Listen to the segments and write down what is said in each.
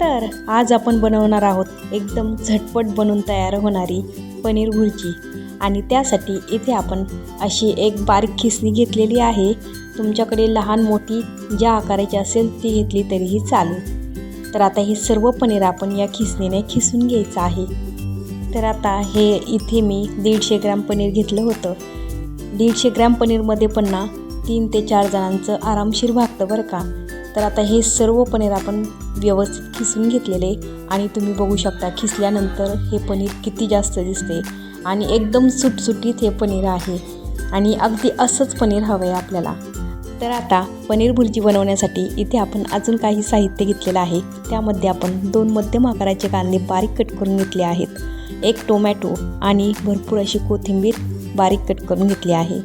तर आज आपण बनवणार आहोत एकदम झटपट बनून तयार होणारी पनीर भुर्जी. आणि त्यासाठी इथे आपण अशी एक बारीक खिसणी घेतलेली आहे. तुमच्याकडे लहान मोठी ज्या आकाराची असेल ती घेतली तरीही चालेल. तर आता हे सर्व पनीर आपण या खिसणीने खिसून घ्यायचं आहे. तर आता हे इथे मी दीडशे ग्रॅम पनीर घेतलं होतं. दीडशे ग्रॅम पनीरमध्ये पण ना तीन ते चार जणांचं आरामशीर भागतं बरं का. तर आता हे सर्व पनीर आपण व्यवस्थित खिसून घेतलेले आणि तुम्ही बघू शकता खिसल्यानंतर हे पनीर किती जास्त दिसते. आणि एकदम सुटसुटीत हे पनीर आहे. आणि अगदी असंच पनीर हवं आहे आपल्याला. तर आता पनीर भुर्जी बनवण्यासाठी इथे आपण अजून काही साहित्य घेतलेलं आहे. त्यामध्ये आपण दोन मध्यम आकाराचे कांदे बारीक कट करून घेतले आहेत. एक टोमॅटो आणि भरपूर अशी कोथिंबीर बारीक कट करून घेतली आहे.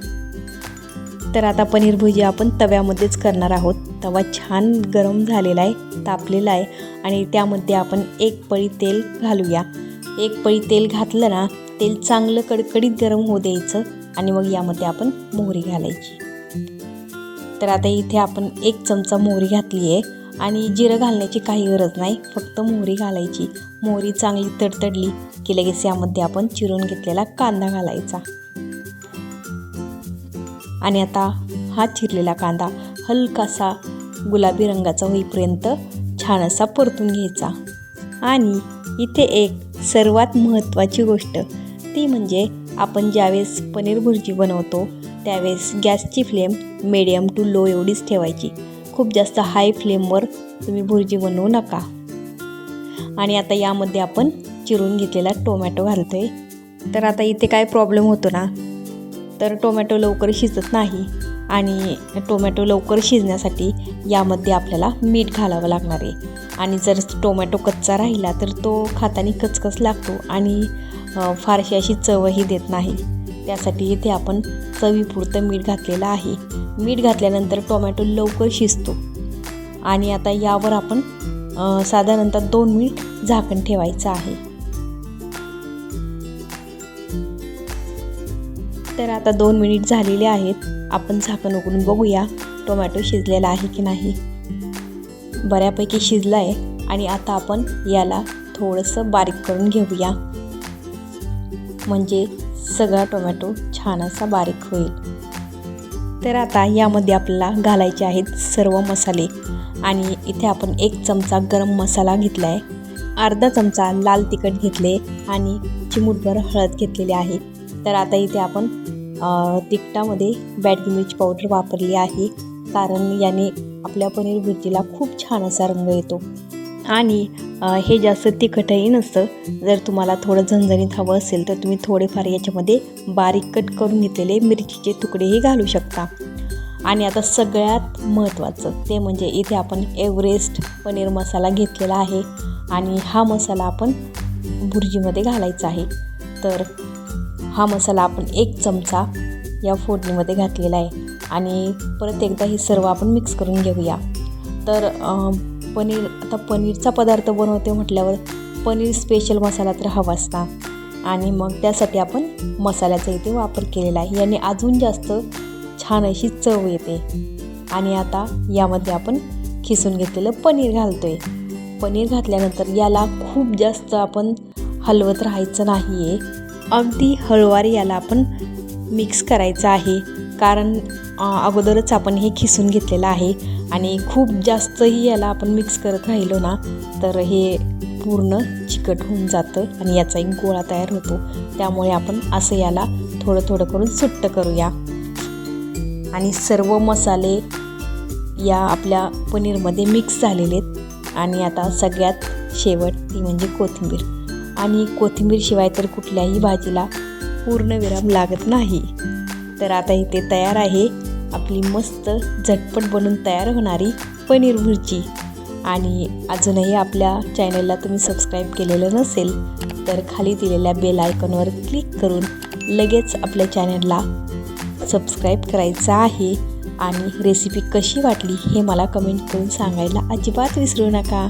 तर आता पनीर भुर्जी आपण तव्यामध्येच करणार आहोत. तवा छान गरम झालेला आहे तापलेला आहे आणि त्यामध्ये आपण एक पळी तेल घालूया. एक पळी तेल घातलं ना तेल चांगलं कडकडीत गरम होऊ द्यायचं आणि मग यामध्ये आपण मोहरी घालायची. तर आता इथे आपण एक चमचा मोहरी घातली आहे आणि जिरं घालण्याची काही गरज नाही फक्त मोहरी घालायची. मोहरी चांगली तडतडली की लगेच यामध्ये आपण चिरून घेतलेला कांदा घालायचा. आणि आता हा चिरलेला कांदा हलकासा गुलाबी रंगाचा होईपर्यंत छान असा परतून घ्यायचा. आणि इथे एक सर्वात महत्त्वाची गोष्ट ती म्हणजे आपण ज्यावेळेस पनीर भुर्जी बनवतो त्यावेळेस गॅसची फ्लेम मिडियम टू लो एवढीच ठेवायची. खूप जास्त हाय फ्लेमवर तुम्ही भुर्जी बनवू नका. आणि आता यामध्ये आपण चिरून घेतलेला टोमॅटो घालतो आहे तर आता इथे काय प्रॉब्लेम होतो ना? तर टोमॅटो लवकर शिजत नाही. आणि टोमॅटो लवकर शिजण्यासाठी यामध्ये आपल्याला मीठ घालावं लागणार आहे. आणि जर टोमॅटो कच्चा राहिला तर तो खातानी कचकच लागतो आणि फारशी अशी चवही देत नाही. त्यासाठी इथे आपण चवीपुरतं मीठ घातलेलं आहे. मीठ घातल्यानंतर टोमॅटो लवकर शिजतो. आणि आता यावर आपण साधारणतः दोन मिनिट झाकण ठेवायचं आहे. तर आता दोन मिनिट झालेले आहेत. आपण झाकण उघडून बघूया टोमॅटो शिजलेला आहे की नाही. बऱ्यापैकी शिजला आहे आणि आता आपण याला थोडंसं बारीक करून घेऊया. म्हणजे सगळा टोमॅटो छान असा बारीक होईल. तर आता यामध्ये आपल्याला घालायचे आहेत सर्व मसाले आणि इथे आपण एक चमचा गरम मसाला घेतला आहे अर्धा चमचा लाल तिखट घेतले आणि चिमूटभर हळद घेतलेली आहे. तर आता इथे आपण तिखटामध्ये बॅडगी मिरची पावडर वापरली आहे. कारण याने आपल्या पनीर भुर्जीला खूप छान असा रंग येतो. आणि हे जास्त तिखटही नसतं. जर तुम्हाला थोडं झणझणीत हवं असेल तर तुम्ही थोडेफार याच्यामध्ये बारीक कट करून घेतलेले मिरचीचे तुकडेही घालू शकता. आणि आता सगळ्यात महत्त्वाचं ते म्हणजे इथे आपण एव्हरेस्ट पनीर मसाला घेतलेला आहे. आणि हा मसाला आपण भुर्जीमध्ये घालायचा आहे. तर हा मसाला आपण एक चमचा या फोडणीमध्ये घातलेला आहे. आणि परत एकदा हे सर्व आपण मिक्स करून घेऊया. तर पनीर आता पनीरचा पदार्थ बनवते म्हटल्यावर पनीर स्पेशल मसाला तर हवाच ना. आणि मग त्यासाठी आपण मसाल्याचा इथे वापर केलेला आहे. याने अजून जास्त छान अशी चव येते. आणि आता यामध्ये आपण खिसून घेतलेलं पनीर घालतो आहे पनीर घातल्यानंतर याला खूप जास्त आपण हलवत राहायचं नाही आहे अगदी हळवारी याला आपण मिक्स करायचं आहे. कारण अगोदरच आपण हे खिसून घेतलेलं आहे आणि खूप जास्तही याला आपण मिक्स करत राहिलो ना तर हे पूर्ण चिकट होऊन जातं आणि याचा एक गोळा तयार होतो. त्यामुळे आपण असं याला थोडं थोडं करून सुट्ट करूया. आणि सर्व मसाले या आपल्या पनीरमध्ये मिक्स झालेले आहेत. आणि आता सगळ्यात शेवट ती म्हणजे कोथिंबीर. आणि कोथिंबीरशिवाय तर कुठल्याही भाजीला पूर्णविराम लागत नाही. तर आता इथे तयार आहे आपली मस्त झटपट बनून तयार होणारी पनीर भुर्जी. आणि अजूनही आपल्या चॅनलला तुम्ही सबस्क्राईब केलेलं नसेल तर खाली दिलेल्या बेल आयकॉनवर क्लिक करून लगेच आपल्या चॅनलला सबस्क्राईब करायचं आहे. आणि रेसिपी कशी वाटली हे मला कमेंट करून सांगायला अजिबात विसरू नका.